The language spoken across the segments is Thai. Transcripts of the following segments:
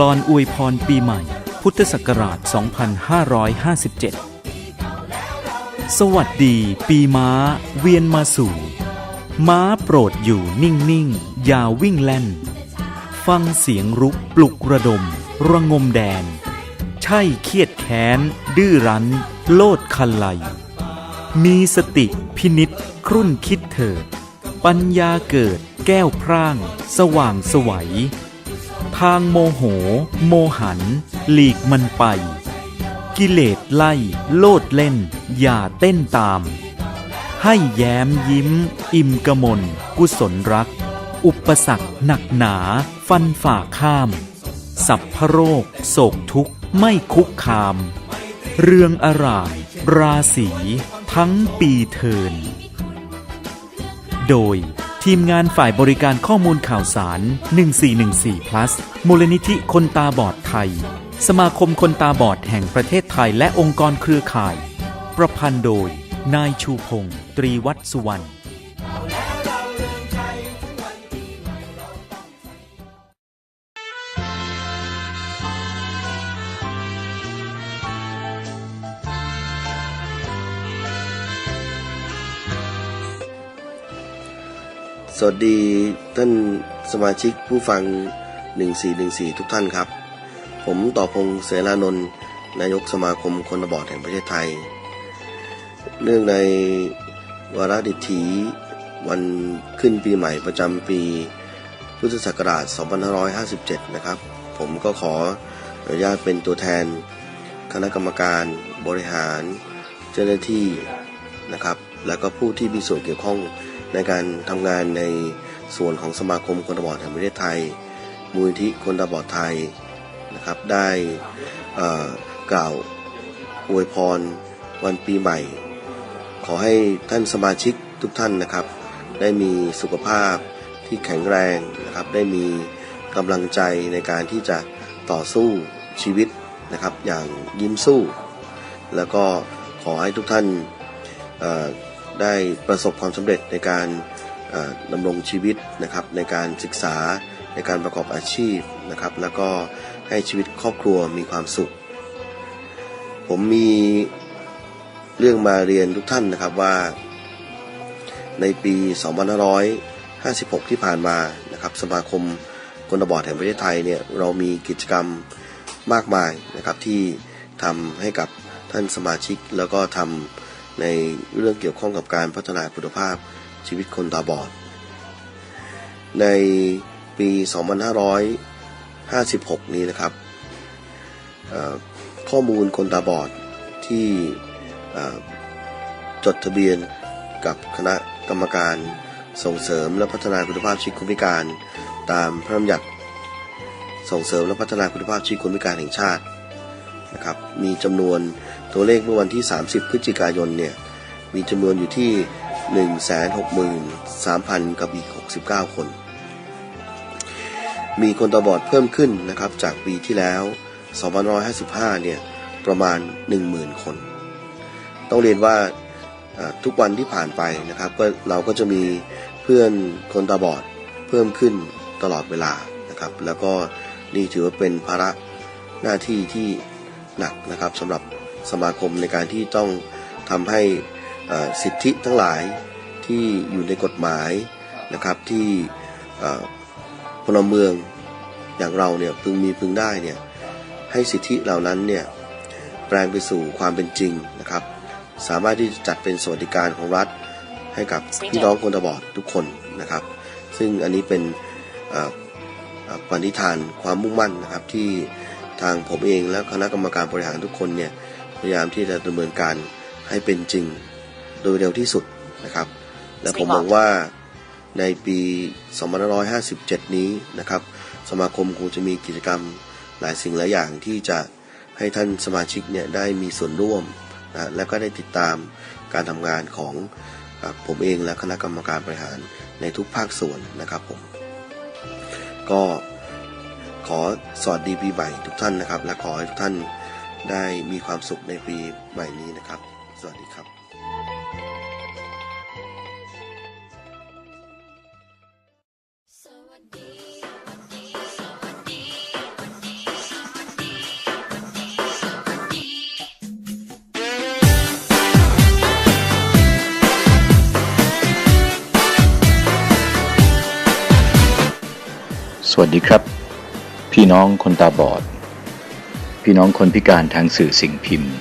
ลอนอวยพรปีใหม่ พุทธศักราช 2557 สวัสดีปีม้า เวียนมาสู่ ม้าโปรดอยู่นิ่ง ๆ อย่าวิ่งแล่น ฟังเสียงรุกปลุกระดม ระงมแดน ใช่เครียดแค้น ดื้อรั้น โลดคันไลมีสติพินิษครุ่นคิดเถิด ปัญญาเกิดแก้วพร่าง สว่างสวัย ทางโมโห โมหัน หลีกมันไป กิเลสไล่ โลดเล่น อย่าเต้นตาม ให้แย้มยิ้ม อิ่มกมลกุศลรัก อุปสรรคหนักหนา ฟันฝ่าข้าม สัพพโรค โศกทุกข์ไม่คุกคาม เรืองอร่ามราศีทั้งปีเทิน โดย ทีมงานฝ่ายบริการข้อมูลข่าวสาร 1414 plus มูลนิธิคนตาบอดไทย สมาคมคนตาบอดแห่งประเทศไทยและองค์กรเครือข่าย ประพันธ์โดย นายชูพงศ์ตรีวัฒสุวรรณ สวัสดีท่านสมาชิกผู้ฟัง 1414 ทุกท่านครับ ผมต่อพงเสรานนท์นายกสมาคมคนตาบอดแห่งประเทศไทย เนื่องในวาระดิถีวันขึ้นปีใหม่ประจำปี พุทธศักราช 2557 นะครับ ผมก็ขออนุญาตเป็นตัวแทน คณะกรรมการบริหาร เจ้าหน้าที่นะครับ แล้วก็ผู้ที่มีส่วนเกี่ยวข้อง ในการทำงานในส่วนของสมาคมคนตาบอดแห่งประเทศไทย มูลนิธิคนตาบอดไทยนะครับได้กล่าวอวยพรวันปีใหม่ ขอให้ท่านสมาชิกทุกท่านนะครับ ได้มีสุขภาพที่แข็งแรงนะครับ ได้มีกำลังใจในการที่จะต่อสู้ชีวิตนะครับ อย่างยิ้มสู้ แล้วก็ขอให้ทุกท่าน ได้ประสบความสำเร็จในการเอ่อดำรงชีวิตนะครับในการศึกษาในการประกอบอาชีพนะครับ แล้วก็ให้ชีวิตครอบครัวมีความสุข ผมมีเรื่องมาเรียนทุกท่านนะครับว่า ในปี 2556 ที่ผ่านมานะครับสมาคมคนตาบอดแห่งประเทศไทยเนี่ยเรามีกิจกรรมมากมายนะครับที่ทำให้กับท่านสมาชิกแล้วก็ทำ ในเรื่องเกี่ยวข้องกับการพัฒนาคุณภาพชีวิตคนตาบอด ในปี 2556 นี้นะครับ ข้อมูลคนตาบอดที่จดทะเบียนกับคณะกรรมการส่งเสริมและพัฒนาคุณภาพชีวิตคนพิการ ตามพระราชบัญญัติส่งเสริมและพัฒนาคุณภาพชีวิตคนพิการแห่งชาตินะครับมีจำนวน ตัวเลขเมื่อวันที่ 30 พฤศจิกายนเนี่ยมีจำนวนอยู่ที่ 163,000 กับอีก 69 คน มีคนตาบอดเพิ่มขึ้นนะครับจากปีที่แล้ว2555 เนี่ยประมาณ 10,000 คน ต้องเรียนว่าทุกวันที่ผ่านไปนะครับก็เราก็จะมีเพื่อนคนตาบอดเพิ่มขึ้นตลอดเวลานะครับ แล้วก็นี่ถือว่าเป็นภาระหน้าที่ที่หนักนะครับสำหรับ สมาคมในการที่ต้องทำให้สิทธิทั้งหลายที่อยู่ในกฎหมายนะครับที่พลเมืองอย่างเราเนี่ยพึงมีพึงได้เนี่ยให้สิทธิเหล่านั้นเนี่ยแปลงไปสู่ความเป็นจริงนะครับ สามารถที่จะจัดเป็นสวัสดิการของรัฐให้กับพี่น้องคนตาบอดทุกคนนะครับ ซึ่งอันนี้เป็นปณิธานความมุ่งมั่นนะครับที่ทางผมเองและคณะกรรมการบริหารทุกคนเนี่ย พยายามที่จะดำเนินการให้เป็นจริงโดยเร็วที่สุดนะครับ และผมมองว่าในปี2557 นี้นะครับ สมาคมคงจะมีกิจกรรมหลายสิ่งหลายอย่างที่จะให้ท่านสมาชิกเนี่ยได้มีส่วนร่วมนะและก็ได้ติดตามการทำงานของอผมเองและคณะกรรมการบริหารในทุกภาคส่วนนะครับผม ก็ขอสวัสดีปีใหม่ทุกท่านนะครับ และขอให้ทุกท่าน ได้มีความสุขในปีใหม่นี้นะครับ สวัสดีครับสวัสดีครับ พี่น้องคนตาบอด พี่น้องคนพิการทางสื่อสิ่งพิมพ์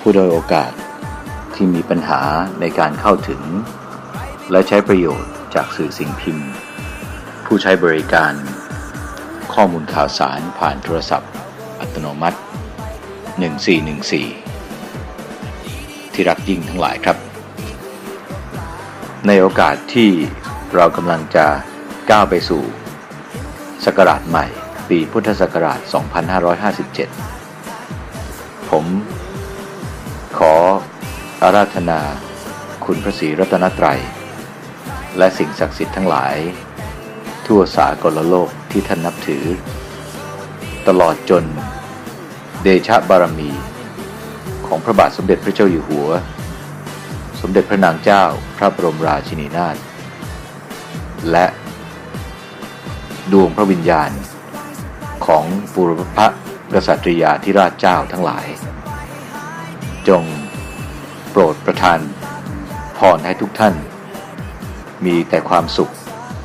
ผู้ด้อยโอกาสที่มีปัญหาในการเข้าถึง และใช้ประโยชน์จากสื่อสิ่งพิมพ์ ผู้ใช้บริการ ข้อมูลข่าวสารผ่านโทรศัพท์ อัตโนมัติ 1414 ที่รักยิ่งทั้งหลายครับ ในโอกาสที่เรากำลังจะก้าวไปสู่ศักราชใหม่ ปีพุทธศักราช 2557 ผมขออาราธนาคุณพระศรีรัตนตรัย และสิ่งศักดิ์สิทธิ์ทั้งหลาย ทั่วสากลโลกที่ท่านนับถือ ตลอดจนเดชะบารมี ของพระบาทสมเด็จพระเจ้าอยู่หัว สมเด็จพระนางเจ้าพระบรมราชินีนาถและดวงพระวิญญาณ ของปุรพกษัตริยาธิราชเจ้าทั้งหลาย จงโปรดประทานพรให้ทุกท่าน มีแต่ความสุข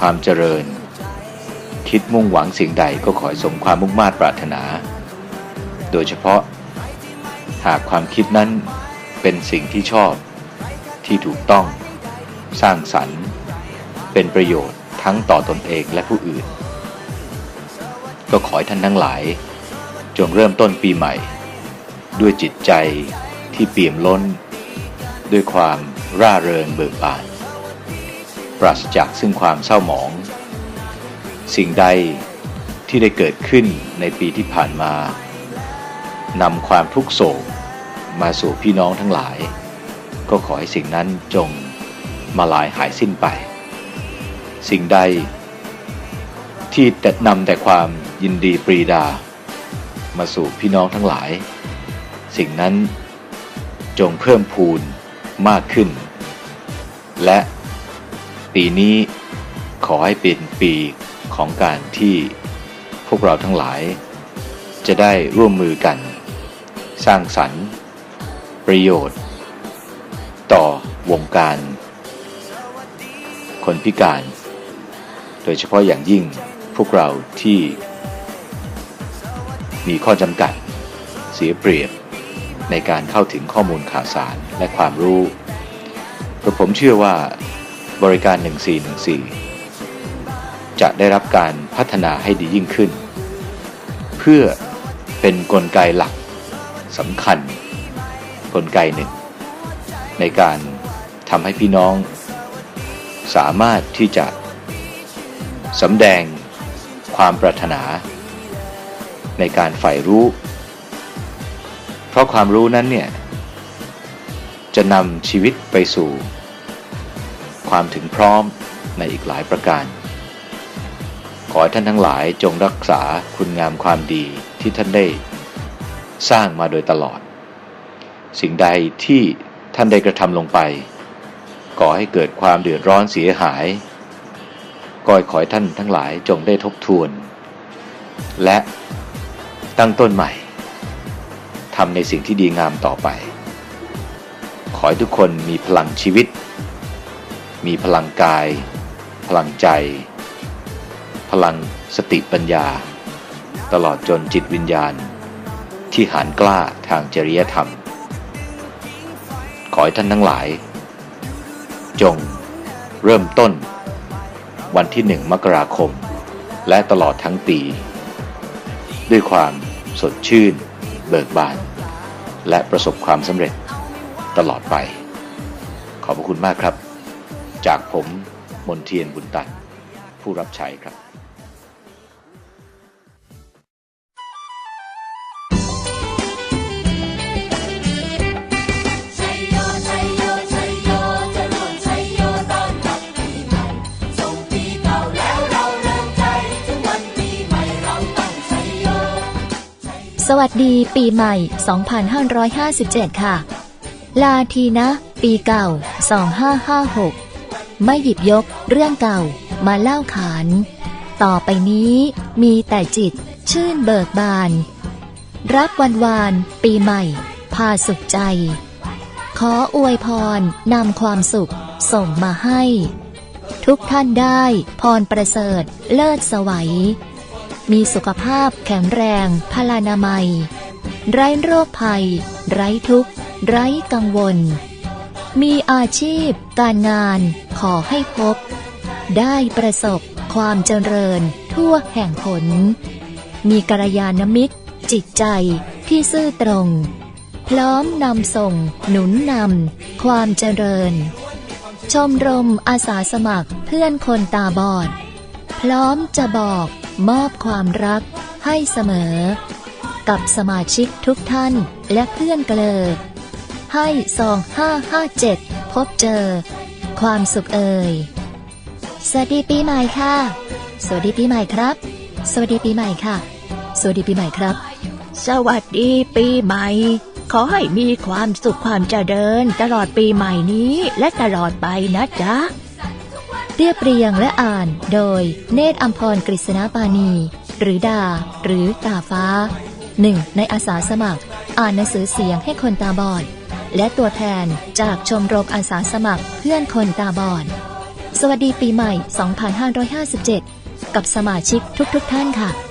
ความเจริญ คิดมุ่งหวังสิ่งใดก็ขอให้สมความมุ่งมา่ปรารถนา โดยเฉพาะ หากความคิดนั้นเป็นสิ่งที่ชอบที่ถูกต้อง สร้างสรรค์ เป็นประโยชน์ทั้งต่อตนเองและผู้อื่น ก็ขอให้ท่านทั้งหลาย จงเริ่มต้นปีใหม่ ด้วยจิตใจที่เปี่ยมล้น ด้วยความร่าเริงเบิกบาน ปราศจากซึ่งความเศร้าหมอง สิ่งใดที่ได้เกิดขึ้นในปีที่ผ่านมานำความทุกโศกมาสู่พี่น้องทั้งหลาย ก็ขอให้สิ่งนั้นจงมาลายหายสิ้นไป สิ่งใดที่แต่นำแต่ความ ยินดีปรีดา มาสู่พี่น้องทั้งหลาย สิ่งนั้นจงเพิ่มพูนมากขึ้น และปีนี้ขอให้เป็นปีของการที่พวกเราทั้งหลาย จะได้ร่วมมือกัน สร้างสรรค์ ประโยชน์ ต่อวงการ คนพิการ โดยเฉพาะอย่างยิ่งพวกเราที่ มีข้อจำกัด เสียเปรียบ ในการเข้าถึงข้อมูลข่าวสารและความรู้เพระผมเชื่อว่าบริการ 1414 จะได้รับการพัฒนาให้ดียิ่งขึ้น เพื่อเป็นนกลไกหลักสำคัญ กลไกหนึ่ง ในการทำให้พี่น้อง สามารถที่จะสำแดงความปรารถนา ในการใฝ่รู้ เพราะความรู้นั้นเนี่ยจะนำชีวิตไปสู่ ความถึงพร้อมในอีกหลายประการ ขอให้ท่านทั้งหลายจงรักษาคุณงามความดีที่ท่านได้สร้างมาโดยตลอด สิ่งใดที่ท่านได้กระทำลงไป ก่อให้เกิดความเดือดร้อนเสียหายก็ขอให้ท่านทั้งหลายจงได้ทบทวน และ ตั้งต้นใหม่ทำในสิ่งที่ดีงามต่อไป ขอให้ทุกคนมีพลังชีวิต มีพลังกาย พลังใจ พลังสติปัญญา ตลอดจนจิตวิญญาณ ที่หานกล้าทางจริยธรรม ขอให้ท่านทั้งหลาย จงเริ่มต้น วันที่หนึ่งมกราคม และตลอดทั้งปี ด้วยความ สดชื่น เบิกบาน และประสบความสำเร็จตลอดไป ขอบพระคุณมากครับ จากผมมนเทียนบุญตันผู้รับใช้ครับ สวัสดีปีใหม่ 2557 ค่ะ ลาทีนะ ปีเก่า 2556 ไม่หยิบยกเรื่องเก่ามาเล่าขาน ต่อไปนี้มีแต่จิตชื่นเบิกบาน รับวันวาน ปีใหม่ พาสุขใจ ขออวยพรนำความสุขส่งมาให้ ทุกท่านได้พรประเสริฐเลิศสวัย มีสุขภาพแข็งแรงพลานามัย ไร้โรคภัย ไร้ทุกข์ ไร้กังวล มีอาชีพ การงานขอให้พบ ได้ประสบความเจริญทั่วแห่งผล มีกัลยาณมิตร จิตใจที่ซื่อตรง พร้อมนำส่ง หนุนนำความเจริญ ชมรมอาสาสมัครเพื่อนคนตาบอด พร้อมจะบอก มอบความรักให้เสมอ กับสมาชิกทุกท่านและเพื่อนเกลอให้สองห้าห้าเจ็ดพบเจอ ความสุขเอ่ย สวัสดีปีใหม่ค่ะ สวัสดีปีใหม่ครับ สวัสดีปีใหม่ค่ะ สวัสดีปีใหม่ครับ สวัสดีปีใหม่ ขอให้มีความสุขความเจริญตลอดปีใหม่นี้และตลอดไปนะจ๊ะ เรียบเรียงและอ่านโดยเนตรอัมพรกฤษณปานีหรือดา หรือตาฟ้าหนึ่งในอาสาสมัคร อ่านหนังสือเสียงให้คนตาบอด และตัวแทนจากชมรมอาสาสมัครเพื่อนคนตาบอด สวัสดีปีใหม่ 2557 กับสมาชิกทุกๆทท่านค่ะ